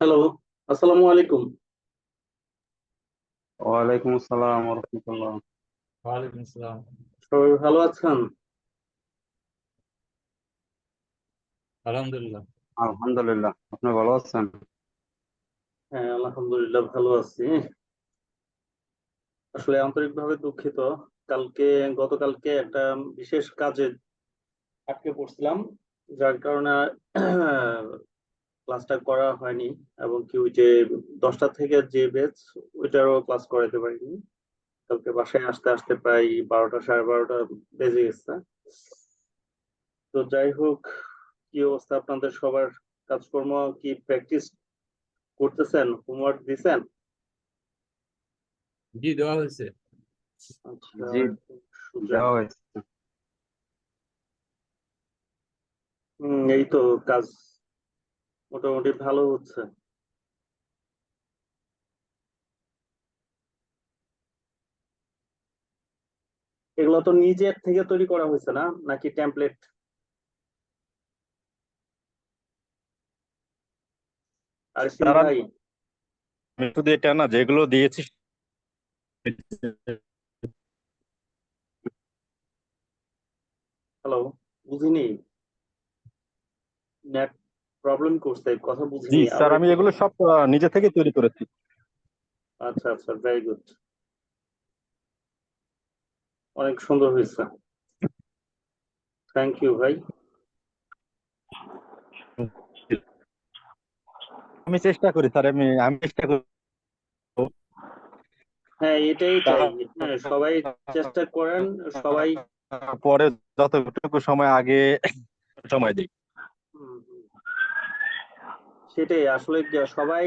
Hello আসসালামু আলাইকুম। ওয়ালাইকুম আসসালাম রহমতুল্লাহ। ওয়ালাইকুম আসসালাম। সবাই ভালো আছেন? আলহামদুলিল্লাহ। আলহামদুলিল্লাহ আপনি ভালো আছেন? হ্যাঁ আলহামদুলিল্লাহ ভালো আছি। আসলে আন্তরিকভাবে দুঃখিত কালকে গতকালকে একটা বিশেষ কাজে আটকে পড়ছিলাম যার কারণে ক্লাসটা করা হয়নি এবং কি ওই যে দশটা থেকে যে বেচ ওইটারও ক্লাস করাতে পারিনি। কালকে বাসায় আসতে আসতে প্রায় বারোটা সাড়ে বারোটা বেজে গেছে। তো যাই হোক কি অবস্থা আপনাদের? সবার কাজকর্ম কি প্র্যাকটিস করতেছেন? হোমওয়ার্ক দিছেন? জি দেওয়া হয়েছে। আচ্ছা জি, দেওয়া হয়েছে। এই তো কাজ মোটামুটি ভালো হচ্ছে। এগুলো তো নিজের থেকে তৈরি করা হয়েছে না? নাকি টেমপ্লেট আর ভাই? শুধু এটা না যেগুলো দিয়েছি হ্যালো বুঝিনি। নেট প্রবলেম করছে কথা জি স্যার আমি এগুলো সব নিজে থেকে তৈরি করেছি। আচ্ছা আচ্ছা ভেরি গুড অনেক সুন্দর হয়েছে। থ্যাংক ইউ ভাই। আমি চেষ্টা করি স্যার আমি আমি চেষ্টা করি। হ্যাঁ এটাই চাই হ্যাঁ সবাই চেষ্টা করেন সবাই পরে যতটুকু সময় আগে সময় দিই। সেটাই, আসলে সবাই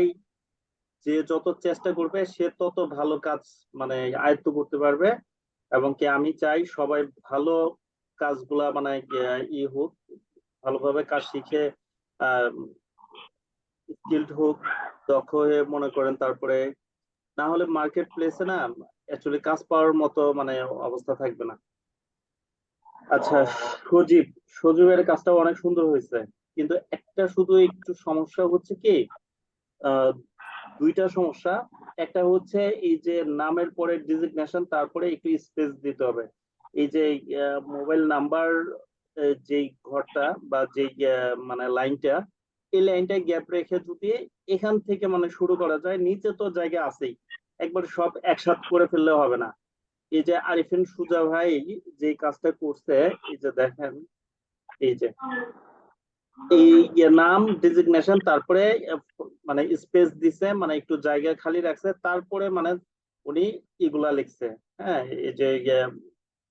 যে যত চেষ্টা করবে, সে তত ভালো কাজ মানে আয়ত্ত করতে পারবে। এবং কি, আমি চাই সবাই ভালো কাজগুলা মানে ই হোক, ভালোভাবে কাজ শিখে স্কিলড হোক, দক্ষ হয়ে মনে করেন, তারপরে না হলে মার্কেট প্লেসে না অ্যাকচুয়ালি কাজ পাওয়ার মতো মানে অবস্থা থাকবে না। আচ্ছা সজীব, সজীবের কাজটাও অনেক সুন্দর হয়েছে। কিন্তু একটা শুধু একটু সমস্যা হচ্ছে কি দুইটা সমস্যা। একটা হচ্ছে এই যে নামের পরে ডিজিগনেশন তারপরে একটু স্পেস দিতে হবে। এই যে মোবাইল নাম্বার যেই ঘরটা বা আহ, মানে লাইনটা এই লাইনটা গ্যাপ রেখে যদি এখান থেকে মানে শুরু করা যায় নিচে তো জায়গা আছেই। একবার সব একসাথ করে ফেললে হবে না। এই যে আরিফিন সুজা ভাই যে কাজটা করছে এই যে দেখেন এই যে এই যে নাম ডিজিগনেশন তারপরে মানে স্পেস দিছে মানে একটু জায়গা খালি রাখছে, তারপরে মানে উনি এগুলা লিখছে হ্যাঁ? এই যে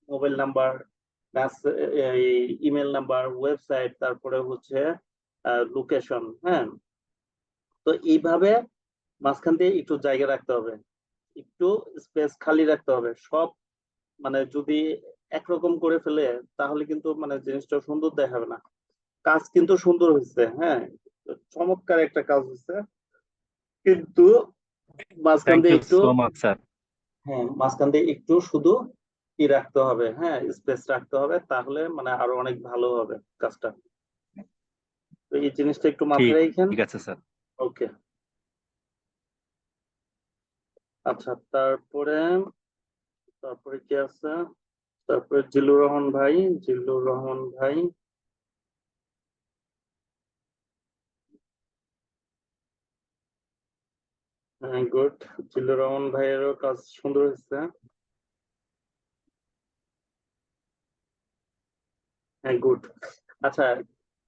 mobile number email number website তারপরে হচ্ছে লোকেশন হ্যাঁ? তো এইভাবে মাঝখান দিয়ে একটু জায়গা রাখতে হবে, একটু স্পেস খালি রাখতে হবে, সব মানে যদি একরকম করে ফেলে, তাহলে কিন্তু মানে জিনিসটা সুন্দর দেখাবে না। কাজ কিন্তু সুন্দর হয়েছে হ্যাঁ? চমৎকার একটা কাজ হয়েছে। কিন্তু মাঝখান দিয়ে একটু হ্যাঁ মাঝখান দিয়ে একটু শুধু ই রাখতে হবে হ্যাঁ স্পেস রাখতে হবে তাহলে মানে আরও অনেক ভালো হবে কাজটা। তো এই জিনিসটা একটু মাথায় রাখেন। ঠিক আছে স্যার ওকে আচ্ছা তারপরে তারপরে কি আছে? তারপরে জিল্লুর রহমান ভাই জিল্লুর রহমান ভাই। হ্যাঁ গুড জিল্লুর রহমান ভাইয়েরও কাজ সুন্দর হয়েছে। হ্যাঁ গুড আচ্ছা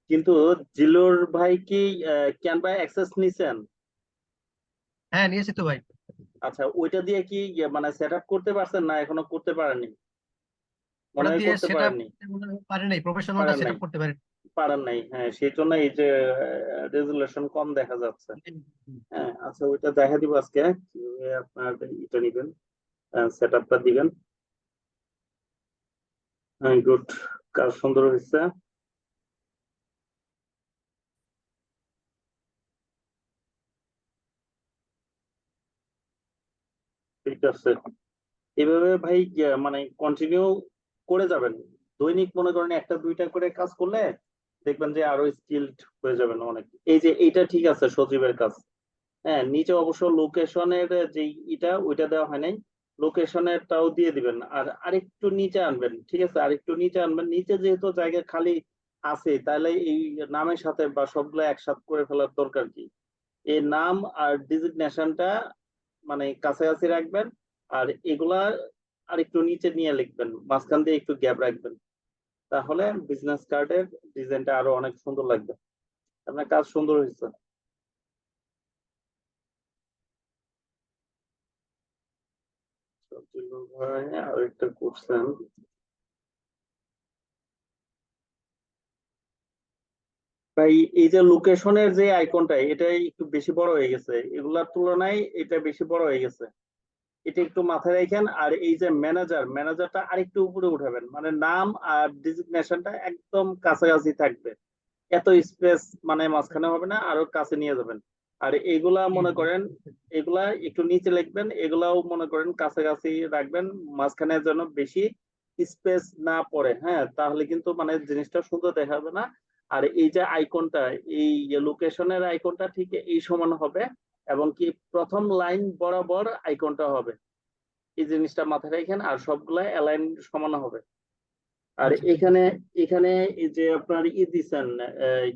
কিন্তু জিল্লুর ভাই কি ক্যানভা অ্যাক্সেস নিছেন? হ্যাঁ নিয়েছি তো ভাই। আচ্ছা ওইটা দিয়ে কি ইয়ে মানে সেট আপ করতে পারছেন না এখনও করতে পারেননি? মনে হয় করতে পারেননি। পারি নাই প্রফেশনালটা পারেন সেট আপ করতে পারি পারেন নাই। হ্যাঁ সেই জন্য এই যে রেজুলেশন কম দেখা যাচ্ছে। হ্যাঁ আচ্ছা ওইটা দেখা দিব আজকে। কীভাবে আপনার এটা নিবেন সেট আপটা দিবেন। হ্যাঁ গুড কাজ সুন্দর হয়েছে। ঠিক আছে। এভাবে ভাই মানে কন্টিনিউ করে যাবেন। দৈনিক মনে করেন একটা, দুইটা করে কাজ করলে দেখবেন যে আরও স্কিলড হয়ে যাবেন অনেক। এই যে এইটা ঠিক আছে সজীবের কাজ। হ্যাঁ নিচে অবশ্য লোকেশনের যে ইটা, ওইটা দেওয়া হয় নাই। লোকেশনেরটাও দিয়ে দিবেন। আর আরেকটু নিচে আনবেন, ঠিক আছে? আরেকটু নিচে আনবেন। নিচে যেহেতু জায়গা খালি আছে, তাহলে এই নামের সাথে বা সবগুলো একসাথে করে ফেলার দরকার কি? এই নাম আর ডিজিগনেশনটা মানে কাছাকাছি রাখবেন। আর এগুলা আর একটু নিচে নিয়ে লিখবেন। মাঝখান দিয়ে একটু গ্যাপ রাখবেন। তাহলে বিজনেস কার্ডের ডিজাইনটা আরও অনেক সুন্দর লাগবে। আপনার কাজ সুন্দর হয়েছে। ভাই আরেকটা করছেন এই যে লোকেশনের যে আইকনটা এটা একটু বেশি বড় হয়ে গেছে। এগুলার তুলনায় এটা বেশি বড় হয়ে গেছে। এটা একটু মাথায় রাখেন। আর এই যে ম্যানেজার ম্যানেজারটা আরেকটু উপরে উঠাবেন। মানে নাম আর ডিজিগনেশনটা একদম কাছাকাছি থাকবে। এত স্পেস মানে মাঝখানে হবে না, আরও কাছে নিয়ে যাবেন। আর এগুলা মনে করেন, এগুলা একটু নিচে লিখবেন, এগুলাও মনে করেন কাছাকাছি রাখবেন, মাঝখানে যেন বেশি স্পেস না পড়ে হ্যাঁ? তাহলে কিন্তু মানে জিনিসটা সুন্দর দেখাবে না। আর এই যে আইকনটা এই লোকেশনের আইকনটা ঠিক এই সমান হবে। এবং কি প্রথম লাইন বরাবর আইকনটা হবে। এই জিনিসটা মাথায় রাখেন আর সবগুলা অ্যালাইন সমান হবে। আর আচ্ছা। এখানে এখানে এই যে আপনার ই দিচ্ছেন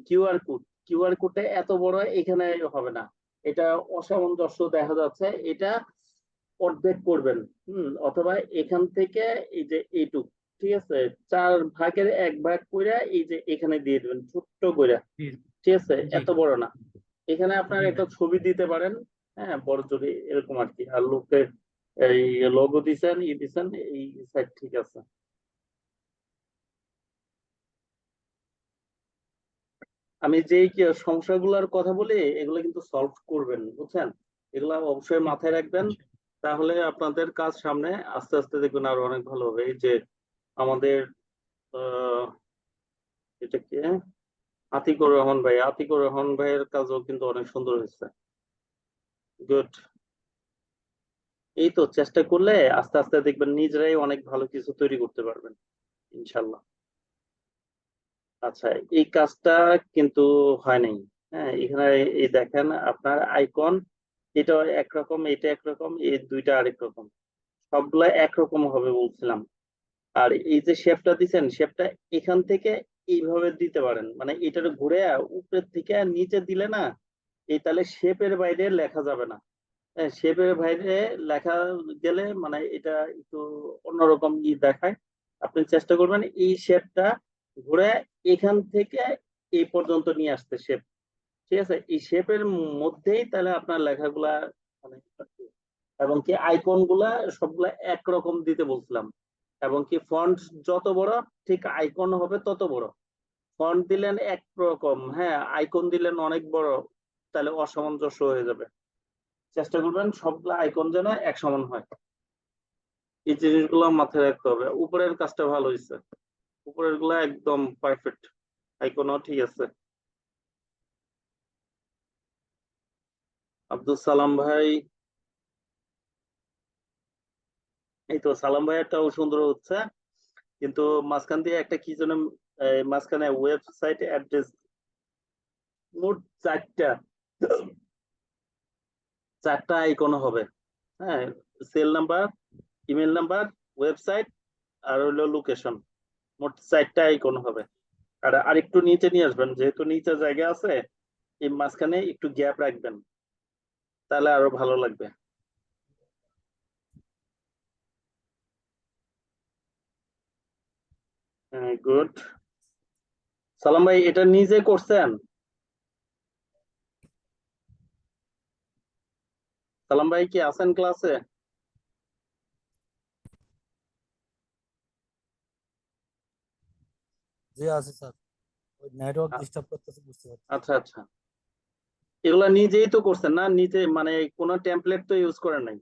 কিউআর কোড কিউআর কোডটা এত বড় এখানে হবে না। এটা অসামঞ্জস্য দেখা যাচ্ছে এটা অর্ধেক করবেন হুম অথবা এখান থেকে এই যে এইটুক ঠিক আছে? চার ভাগের এক ভাগ কইরা এই যে এখানে দিয়ে দিবেন ছোট্ট কইরা। ঠিক আছে? এত বড় না। এখানে আপনার একটা ছবি দিতে পারেন। হ্যাঁ বড় জোরে এরকম আর কি। আর লোকের এই লোগো দিছেন ই দিছেন এই সাইড ঠিক আছে। আমি যেই কি সমস্যাগুলোর কথা বলি এগুলো কিন্তু সলভ করবেন বুঝছেন? এগুলা অবশ্যই মাথায় রাখবেন। তাহলে আপনাদের কাজ সামনে আস্তে আস্তে দেখবেন আরও অনেক ভালো হবে। এই যে আমাদের আহ এটা কি? আতিকুর রহমান ভাই, আতিকুর রহমান ভাইয়ের কাজও কিন্তু অনেক সুন্দর হয়েছে। গুড এই তো চেষ্টা করলে আস্তে আস্তে দেখবেন নিজেরাই অনেক ভালো কিছু তৈরি করতে পারবেন, ইনশাল্লাহ। আচ্ছা এই কাজটা কিন্তু হয় নাই। হ্যাঁ এখানে এই দেখেন আপনার আইকন এটা একরকম এটা একরকম, এই দুইটা আরেক রকম। সবগুলা একরকম হবে বলছিলাম। আর এই যে শেপটা দিচ্ছেন শেপটা এখান থেকে এইভাবে দিতে পারেন। মানে এটার ঘুরে উপরের থেকে নিচে দিলে না, এই তাহলে শেপের বাইরে লেখা যাবে না। হ্যাঁ শেপের বাইরে লেখা গেলে মানে এটা একটু অন্যরকম ই দেখায়। আপনি চেষ্টা করবেন এই শেপটা ঘুরে এখান থেকে এই পর্যন্ত নিয়ে আসতে শেপ ঠিক আছে? এই শেপের মধ্যেই তাহলে আপনার লেখাগুলা মানে এবং কি আইকনগুলা সবগুলা একরকম দিতে বলছিলাম। এবং কি ফন্ট যত বড়, ঠিক আইকন হবে তত বড়। ফন্ট দিলেন এক রকম হ্যাঁ আইকন দিলেন অনেক বড়, তাহলে অসামঞ্জস্য হয়ে যাবে। চেষ্টা করবেন সবগুলা আইকন যেন এক সমান হয়। এই জিনিসগুলো মাথায় রাখতে হবে। উপরের কাজটা ভালো হয়েছে উপরেরগুলা একদম পারফেক্ট আইকনও ঠিক আছে। আব্দুল সালাম ভাই। এই তো, সালাম ভাইয়েরটাও সুন্দর হচ্ছে। কিন্তু মাঝখান দিয়ে একটা কি যেন মাঝখানে ওয়েবসাইট অ্যাড্রেস মোট চারটা চারটা আইকন হবে। হ্যাঁ cell number email number website আর হলো লোকেশন মোট চারটা আইকন হবে। আর আরেকটু নিচে নিয়ে আসবেন, যেহেতু নিচে জায়গা আছে, এই মাঝখানে একটু গ্যাপ রাখবেন, তাহলে আরও ভালো লাগবে। হ্যাঁ গুড সালাম ভাই এটা নিজে করছেন? সালাম ভাই কি আছেন ক্লাসে? জি আছে স্যার। ওই নেটওয়ার্ক ডিস্টার্ব করতেছে বুঝতে পারছি। আচ্ছা আচ্ছা। এগুলা নিজেই তো করছেন না? নিজে মানে কোনো টেমপ্লেট তো ইউজ করেন নাই?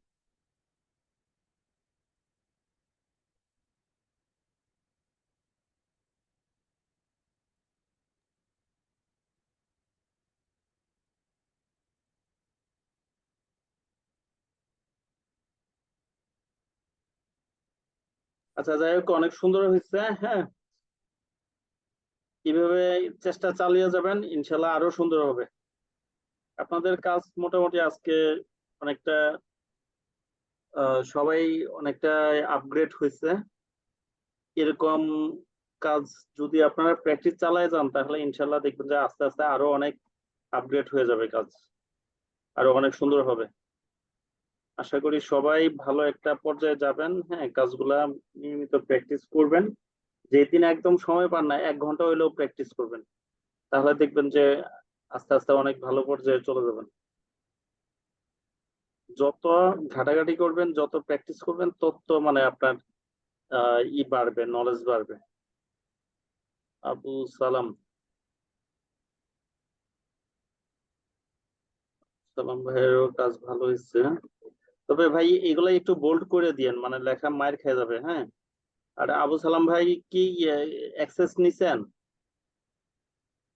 আচ্ছা যাই হোক, অনেক সুন্দর হয়েছে হ্যাঁ। কীভাবে চেষ্টা চালিয়ে যাবেন, ইনশাল্লাহ আরও সুন্দর হবে। আপনাদের কাজ মোটামুটি আজকে অনেকটা সবাই অনেকটা আপগ্রেড হয়েছে। এরকম কাজ যদি আপনারা প্র্যাকটিস চালায় যান, তাহলে ইনশাল্লাহ দেখবেন যে আস্তে আস্তে আরও অনেক আপগ্রেড হয়ে যাবে কাজ। আরও অনেক সুন্দর হবে। আশা করি সবাই ভালো একটা পর্যায়ে যাবেন। হ্যাঁ কাজগুলা নিয়মিত প্র্যাকটিস করবেন। যেদিন একদম সময় পান না, এক ঘণ্টা হইলেও প্র্যাকটিস করবেন। তাহলে দেখবেন যে আস্তে আস্তে অনেক ভালো পর্যায়ে চলে যাবেন। যত ঘাটাঘাটি করবেন, যত প্র্যাকটিস করবেন, তত মানে আপনার ই বাড়বে নলেজ বাড়বে। আবু সালাম। সালাম ভাইয়েরও কাজ ভালো হয়েছে তবে ভাই এগুলা একটু বোল্ড করে দিয়েন মানে লেখা মায়ের খেয়ে যাবে হ্যাঁ? আর আবু সালাম ভাই কি অ্যাক্সেস নিছেন?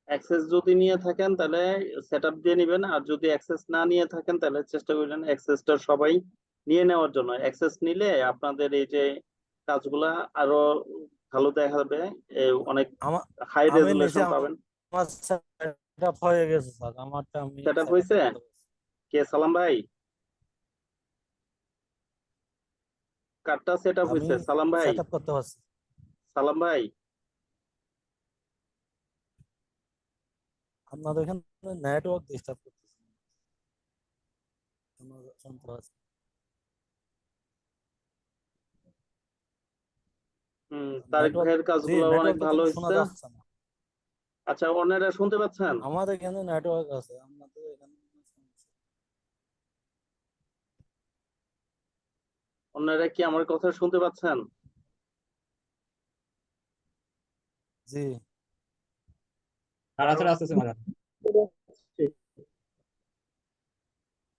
অ্যাক্সেস যদি নিয়ে থাকেন তাহলে সেট আপ দিয়ে নিবেন আর যদি অ্যাক্সেস না নিয়ে থাকেন তাহলে চেষ্টা করবেন অ্যাক্সেসটা সবাই নিয়ে নেওয়ার জন্য। অ্যাক্সেস নিলে আপনাদের এই যে কাজগুলা আরও ভালো দেখাবে এ, অনেক হাই রেজুলেশন পাবেন। আমার সেটআপ হয়ে গেছে স্যার। আমারটা আমি setup হয়েছে? কে সালাম ভাই? কার্ডটা সেট আপ আমি সালাম ভাই। সেটআপ করতে পারছি। সালাম ভাই। আপনাদের এখানে নেটওয়ার্ক ডিস্টার্ব করতেছে। আমরা শুনতে পাচ্ছি হুম তারেক ভাইয়ের কাজগুলো অনেক ভালো হচ্ছে যাচ্ছে না। আচ্ছা অন্যরা শুনতে পাচ্ছেন? আমাদের এখানে নেটওয়ার্ক আছে। আপনাদের এখানে অন্যরা কি আমার কথা শুনতে পাচ্ছেন? জি। তাড়াতাড়ি আসতেছে মাঝে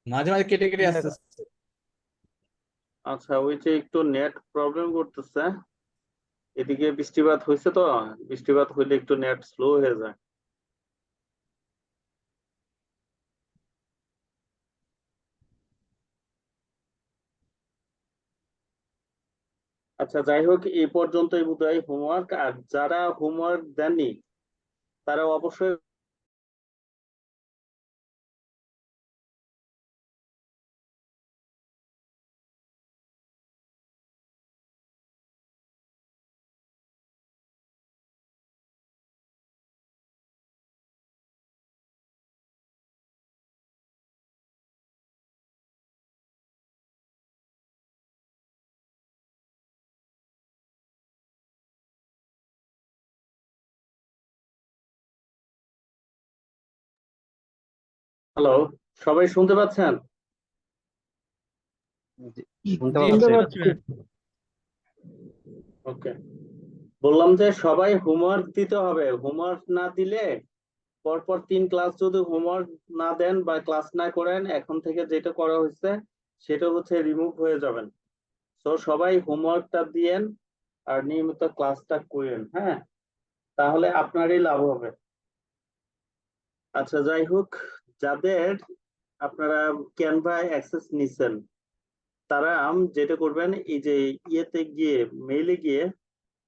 মাঝে মাঝে কেটে কেটে আসতেছে। আচ্ছা ওই যে একটু নেট প্রবলেম করতেছে। এদিকে বৃষ্টিপাত হয়েছে তো বৃষ্টিপাত হইলে একটু নেট স্লো হয়ে যায়। আচ্ছা যাই হোক এই পর্যন্তই বোধহয় হোমওয়ার্ক আর যারা হোমওয়ার্ক দেননি তারা অবশ্যই হ্যালো সবাই শুনতে পাচ্ছেন। ওকে। বললাম যে সবাই হোমওয়ার্ক দিতে হবে। হোমওয়ার্ক না দিলে পরপর তিন ক্লাস যদি হোমওয়ার্ক না দেন বা ক্লাস না করেন এখন থেকে যেটা করা হয়েছে সেটা হচ্ছে রিমুভ হয়ে যাবেন। তো সবাই হোমওয়ার্কটা দিয়েন আর নিয়মিত ক্লাসটা করেন হ্যাঁ? তাহলে আপনারই লাভ হবে। আচ্ছা যাই হোক যাদের আপনারা ক্যানভা অ্যাক্সেস নিছেন, তারা যেটা করবেন, এই যে ইয়েতে গিয়ে মেইলে গিয়ে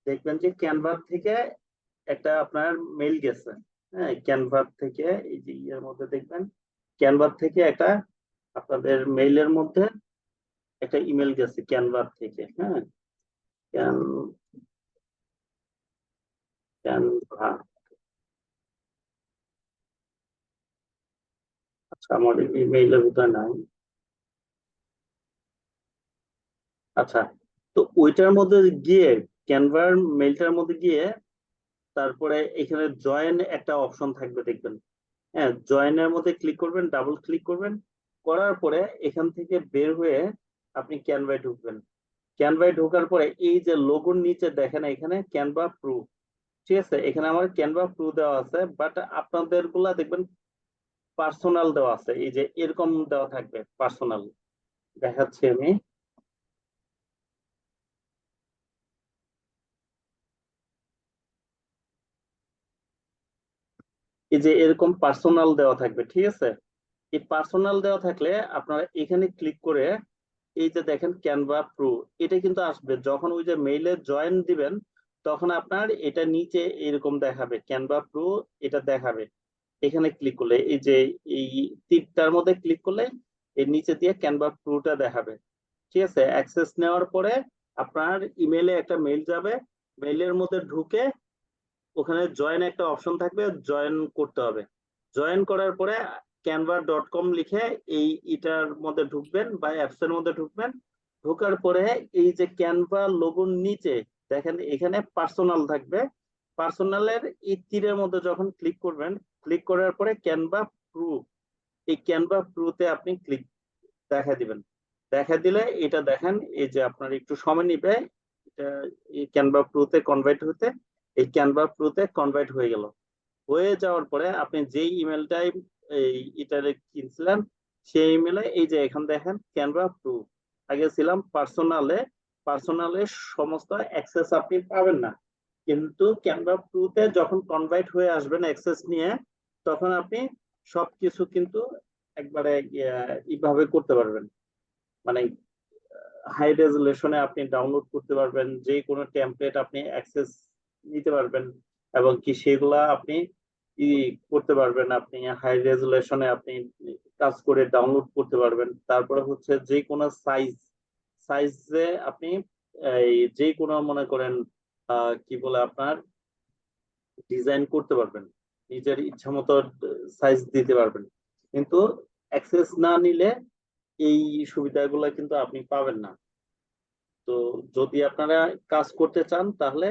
দেখবেন যে ক্যানভা থেকে একটা আপনার মেইল গেছে। হ্যাঁ ক্যানভা থেকে, এই যে ইয়ের মধ্যে দেখবেন ক্যানভা থেকে একটা আপনাদের মেইলের মধ্যে একটা ইমেল গেছে ক্যানভা থেকে হ্যাঁ। ক্যান ক্যানভা আচ্ছা ইমেইলের ভিতরে নাই আচ্ছা তো ওইটার মধ্যে গিয়ে ক্যানভার মেইলটার মধ্যে গিয়ে তারপরে এখানে জয়েন একটা অপশন থাকবে দেখবেন। হ্যাঁ জয়েনের মধ্যে ক্লিক করবেন ডাবল ক্লিক করবেন, করার পরে এখান থেকে বের হয়ে আপনি ক্যানভায় ঢুকবেন। ক্যানভায় ঢোকার পরে এই যে লোগোর নিচে দেখেন এখানে ক্যানভা প্রু ঠিক আছে? এখানে আমার ক্যানভা প্রু দেওয়া আছে বাট আপনাদেরগুলা দেখবেন পার্সোনাল দেওয়া আছে। এই যে এরকম দেওয়া থাকবে পার্সোনাল দেখাচ্ছি আমি। এই যে এরকম পার্সোনাল দেওয়া থাকবে, ঠিক আছে? এই পার্সোনাল দেওয়া থাকলে আপনারা এখানে ক্লিক করে এই যে দেখেন ক্যানভা প্রো এটা কিন্তু আসবে। যখন ওই যে মেইলে জয়েন দিবেন, তখন আপনার এটা নিচে এরকম দেখাবে ক্যানভা প্রো এটা দেখাবে। এখানে ক্লিক করলে, এই যে এই তীরটার মধ্যে ক্লিক করলে, এর নিচে দিয়ে ক্যানভা প্রোটা দেখাবে। ঠিক আছে? অ্যাক্সেস নেওয়ার পরে আপনার ইমেলে একটা মেইল যাবে। মেইলের মধ্যে ঢুকে ওখানে জয়েন একটা অপশন থাকবে জয়েন করতে হবে। জয়েন করার পরে ক্যানভা ডট কম লিখে এই এটার মধ্যে ঢুকবেন বা অ্যাপস এর মধ্যে ঢুকবেন। ঢোকার পরে এই যে ক্যানভা লোগোর নিচে, দেখেন এখানে পার্সোনাল থাকবে। পার্সোনালের এই তীরের মধ্যে যখন ক্লিক করবেন ক্লিক করার পরে ক্যানভা প্রু এই ক্যানভা প্রুতে আপনি ক্লিক দেখা দিবেন। দেখা দিলে এটা দেখেন, এই যে আপনার একটু সময় নিবে, এটা এই ক্যানভা প্রুতে কনভার্ট হতে, এই ক্যানভা প্রুতে কনভার্ট হয়ে গেল। হয়ে যাওয়ার পরে আপনি যেই ইমেলটাই এই এটারে কিনছিলেন, সেই ইমেলে এই যে এখানে দেখেন ক্যানভা প্রু আগে ছিলাম পার্সোনালে পার্সোনালে সমস্ত অ্যাক্সেস আপনি পাবেন না। কিন্তু ক্যানভা প্রুতে যখন কনভার্ট হয়ে আসবেন অ্যাক্সেস নিয়ে তখন আপনি সবকিছু কিন্তু একবারে এইভাবে করতে পারবেন। মানে হাই রেজুলেশনে আপনি ডাউনলোড করতে পারবেন, যে কোনো টেমপ্লেট আপনি অ্যাক্সেস নিতে পারবেন এবং কি সেগুলা আপনি ই করতে পারবেন। আপনি হাই রেজুলেশনে আপনি কাজ করে ডাউনলোড করতে পারবেন। তারপরে হচ্ছে যে কোনো সাইজ সাইজে আপনি যে কোনো মনে করেন কি বলে আপনার ডিজাইন করতে পারবেন। নিজের ইচ্ছা মতো সাইজ দিতে পারবেন। কিন্তু অ্যাক্সেস না নিলে এই সুবিধাগুলো কিন্তু আপনি পাবেন না। তো যদি আপনারা কাজ করতে চান তাহলে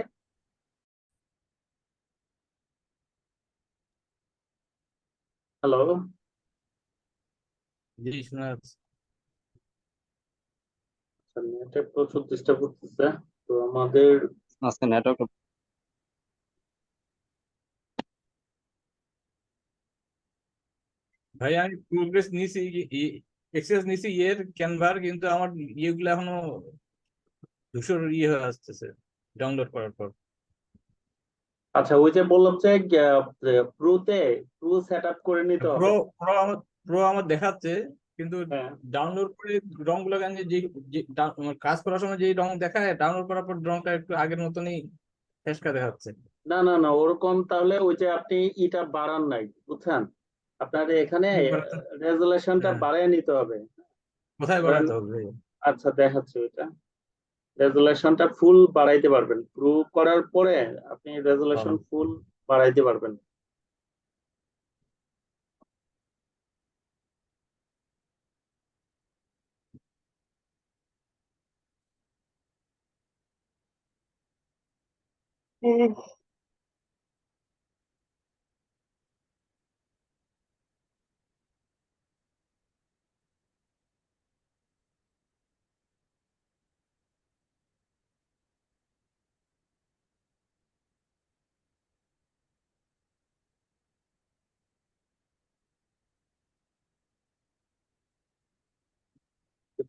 হ্যালো? জি শোনা যাচ্ছে। নেটে প্রচুর ডিস্টার্ব করতেছে। তো আমাদের আজকে নেটওয়ার্ক ভাই আমি প্রোগ্রেস নিছি এক্সেস নিছি ইয়ের ক্যানভার কিন্তু আমার ইয়েগুলো এখনও ধূসর ইয়ে হয়ে আসতেছে ডাউনলোড করার পর। আচ্ছা ওই যে বললাম যে প্রুতে প্রু সেট আপ করে নিতে হবে। প্রো প্রো আমার প্রো আমার দেখাচ্ছে কিন্তু হ্যাঁ। ডাউনলোড করে রংগুলো কেন যে যে কাজ করার সময় যে রং দেখায় ডাউনলোড করার পর রংটা একটু আগের মতনই ফেসকা দেখাচ্ছে। না না না ওরকম তাহলে ওই যে আপনি ইটা বাড়ান নাই বুঝছেন? আপনার এখানে রেজুলেশনটা হ্যাঁ। বাড়ায় নিতে হবে। কোথায় বাড়াতে হবে? আচ্ছা দেখাচ্ছি ওইটা। রেজুলেশনটা ফুল বাড়াইতে পারবেন। প্রুভ করার পরে আপনি রেজুলেশন। ফুল বাড়াইতে পারবেন।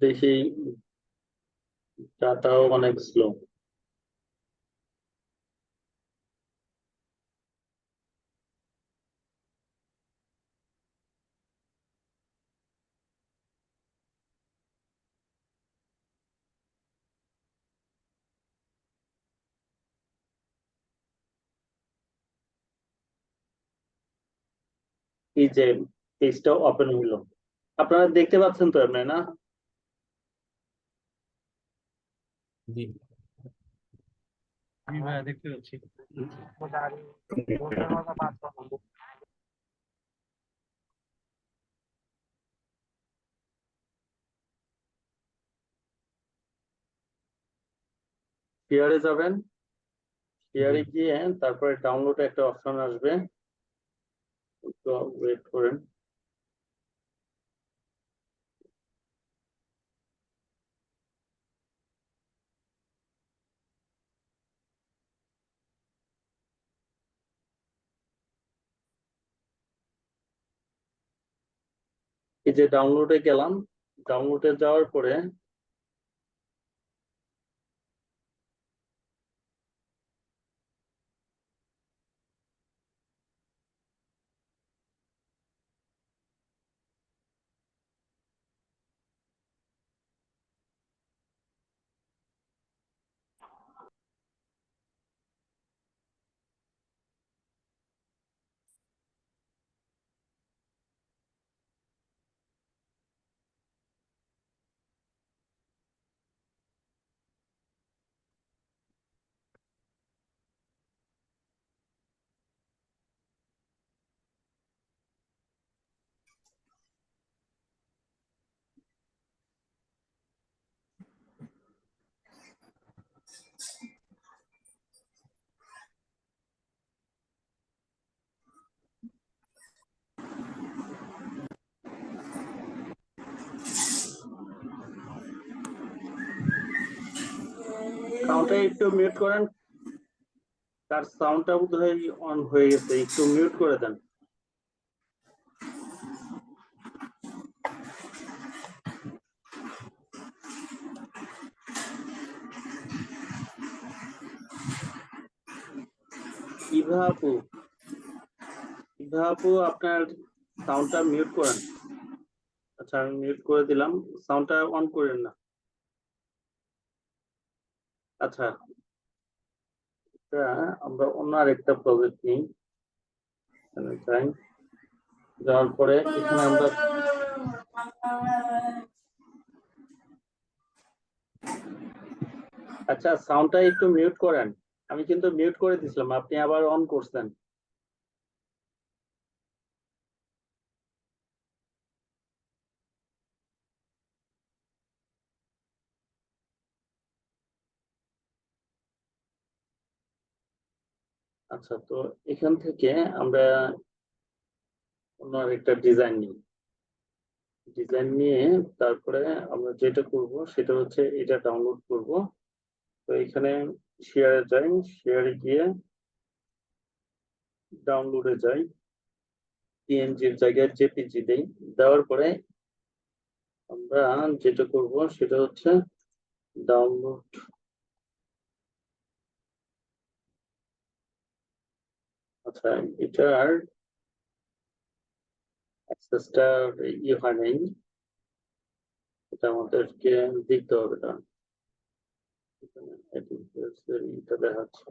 দেখি ডাটাও অনেক স্লো এই যে পেজটা ওপেন হইল। আপনারা দেখতে পাচ্ছেন তো, এমনি না জি জি ভাইয়া দেখতে পাচ্ছি। শেয়ারে যাবেন। শেয়ারে গিয়ে তারপরে ডাউনলোড একটা অপশন আসবে। একটু ওয়েট করেন। এই যে ডাউনলোডে গেলাম ডাউনলোডে যাওয়ার পরে সাউন্ডটা একটু মিউট করেন। তার সাউন্ডটা বোধহয় অন হয়ে গেছে, একটু মিউট করে দেন। ইভা আপু ইভা আপু, আপনার সাউন্ডটা মিউট করেন। আচ্ছা আমি মিউট করে দিলাম। সাউন্ডটা অন করেন না। আচ্ছা। আমরা অন্য আরেকটা প্রজেক্ট নিই। যাওয়ার পরে এখানে আমরা আচ্ছা সাউন্ডটা একটু মিউট করেন। আমি কিন্তু মিউট করে দিছিলাম, আপনি আবার অন করছেন। আচ্ছা তো এখান থেকে আমরা অন্য আরেকটা ডিজাইন নিই। ডিজাইন নিয়ে তারপরে আমরা যেটা করব সেটা হচ্ছে এটা ডাউনলোড করব। তো এখানে শেয়ারে যাই শেয়ারে গিয়ে ডাউনলোডে যাই। পিএনজির জায়গায় জেপিজি দেই। দেওয়ার পরে আমরা যেটা করব সেটা হচ্ছে ডাউনলোড আচ্ছা এটার অ্যাক্সেসটা ইয়ে হয় নাই এটা আমাদেরকে দিতে হবে এটা এখানে editors এর ইটা দেখাচ্ছে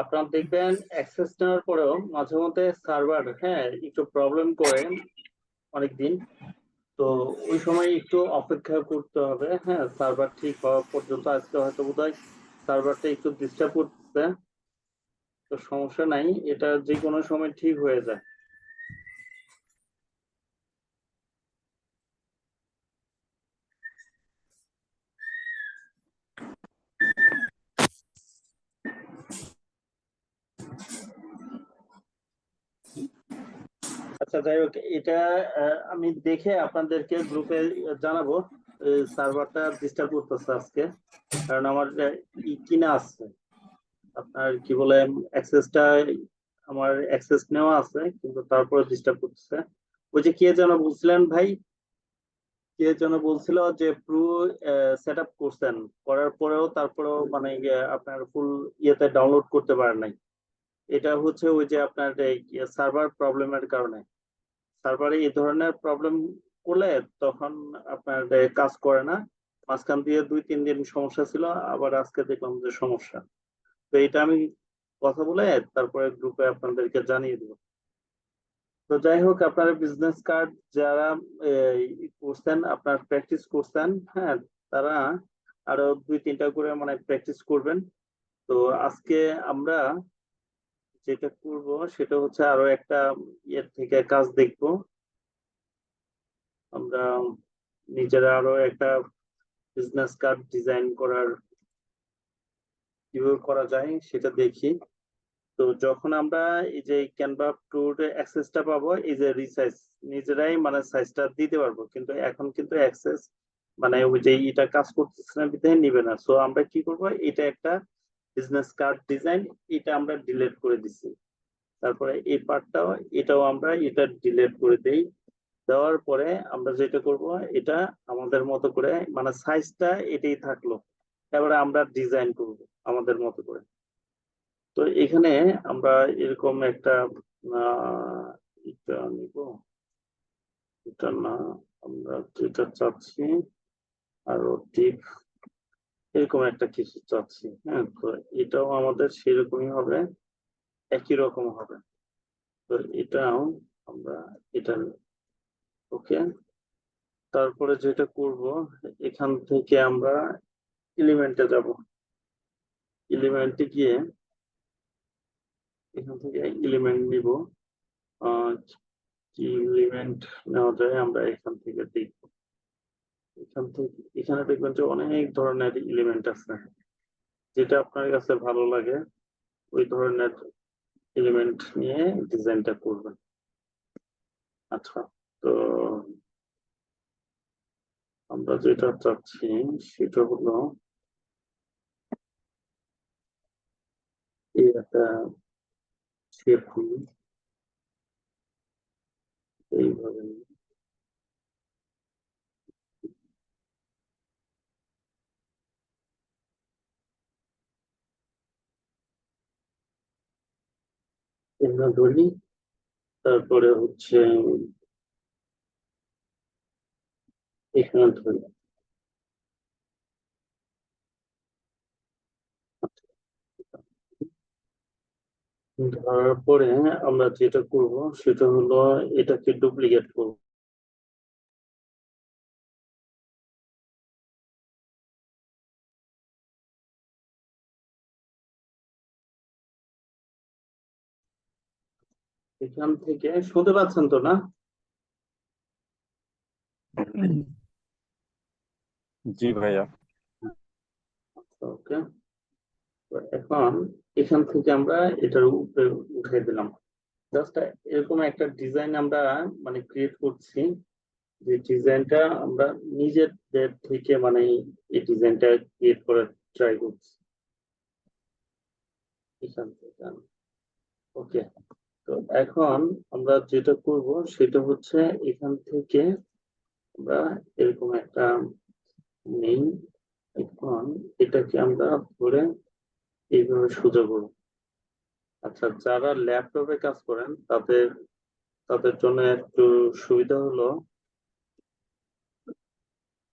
আপনারা দেখবেন অ্যাক্সেস নেওয়ার পরেও মাঝে মধ্যে সার্ভার হ্যাঁ একটু প্রবলেম করে অনেকদিন। তো ওই সময় একটু অপেক্ষা করতে হবে হ্যাঁ সার্ভার ঠিক হওয়া পর্যন্ত। আজকে হয়তো বোধ হয় সার্ভারটা একটু ডিস্টার্ব করতেছে। তো সমস্যা নাই, এটা যে কোনো সময় ঠিক হয়ে যায়। আচ্ছা যাই হোক, এটা আমি দেখে আপনাদেরকে গ্রুপে জানাব সার্ভারটা ডিস্টার্ব করতেছে আজকে, কারণ আমার কিনা আছে আপনার কি বলে অ্যাক্সেসটা আমার অ্যাক্সেস নেওয়া আছে, কিন্তু তারপরে ডিস্টার্ব করতেছে। ওই যে কে যেন বলছিলেন ভাই, কে যেন বলছিল যে প্রো সেট আপ করছেন, করার পরেও তারপরেও মানে আপনার ফুল ইয়েতে ডাউনলোড করতে পারেন নাই। এটা হচ্ছে ওই যে আপনার সার্ভার প্রবলেমের কারণে। সার্ভারে এই ধরনের প্রবলেম করলে তখন আপনার কাজ করে না। মাঝখান দিয়ে দুই, তিন দিন সমস্যা ছিল, আবার আজকে দেখলাম যে সমস্যা। তো এটা আমি কথা বলে তারপরে গ্রুপে আপনাদেরকে জানিয়ে দেবো। তো যাই হোক, আপনারা বিজনেস কার্ড যারা করছেন, আপনার প্র্যাকটিস করছেন হ্যাঁ তারা আরও দুই, তিনটা করে মানে প্র্যাকটিস করবেন। তো আজকে আমরা যেটা করব সেটা হচ্ছে আরও একটা ইয়ের থেকে কাজ দেখব। আমরা নিজেরা আরও একটা বিজনেস কার্ড ডিজাইন করার কীভাবে করা যায় সেটা দেখি। তো যখন আমরা এই যে ক্যানভা টুর অ্যাক্সেসটা পাবো, এই যে রিসাইজ নিজেরাই মানে সাইজটা দিতে পারব। কিন্তু এখন কিন্তু অ্যাক্সেস মানে ওই যে এটা কাজ করতেছে না বিধায় নিবে না। সো আমরা কি করব? এটা একটা বিজনেস কার্ড ডিজাইন এটা আমরা ডিলিট করে দিছি। তারপরে এই পার্টটাও এটাও আমরা এটা ডিলিট করে দেই। দেওয়ার পরে আমরা যেটা করব, এটা আমাদের মতো করে মানে সাইজটা এটাই থাকল। এবারে আমরা ডিজাইন করব আমাদের মতো করে। তো এখানে আমরা এরকম একটা এটা নিব। এটা না, আমরা যেটা চাচ্ছি আরও ডিপ এরকম একটা কিছু চাচ্ছি। হ্যাঁ তো এটাও আমাদের সেরকমই হবে, একই রকম হবে। তো এটাও আমরা এটা ওকে? তারপরে যেটা করব, এখান থেকে আমরা এলিমেন্টে যাব। এলিমেন্টে গিয়ে এখান থেকে এলিমেন্ট নিব। কি এলিমেন্ট নেওয়া যায় আমরা এখান থেকে দেখব। এখান থেকে, এখানে দেখবেন যে অনেক ধরনের এলিমেন্ট আছে, যেটা আপনার কাছে ভালো লাগে, ওই ধরনের এলিমেন্ট নিয়ে ডিজাইনটা করবেন। আচ্ছা তো আমরা যেটা চাচ্ছি সেটা হলো এই একটা শেপ এইভাবে এগুলো তারপরে হচ্ছে এখানে ধরি ধরার পরে আমরা যেটা করব সেটা হলো এটাকে ডুপ্লিকেট করব। এখান থেকে শুনতে পাচ্ছেন তো না? জি ভাইয়া। ওকে। এখন এখান থেকে আমরা এটার উপরে উঠাই দিলাম। জাস্ট এরকম একটা ডিজাইন আমরা মানে ক্রিয়েট করছি যে ডিজাইনটা আমরা নিজেদের থেকে মানে এই ডিজাইনটা ক্রিয়েট করার ট্রাই করছি। এখান থেকে। ওকে। তো এখন আমরা যেটা করব সেটা হচ্ছে এখান থেকে আমরা এরকম একটা নেই এখন এটাকে আমরা ধরে এইভাবে সোজা করব। আচ্ছা যারা ল্যাপটপে কাজ করেন তাদের তাদের জন্য একটু সুবিধা হলো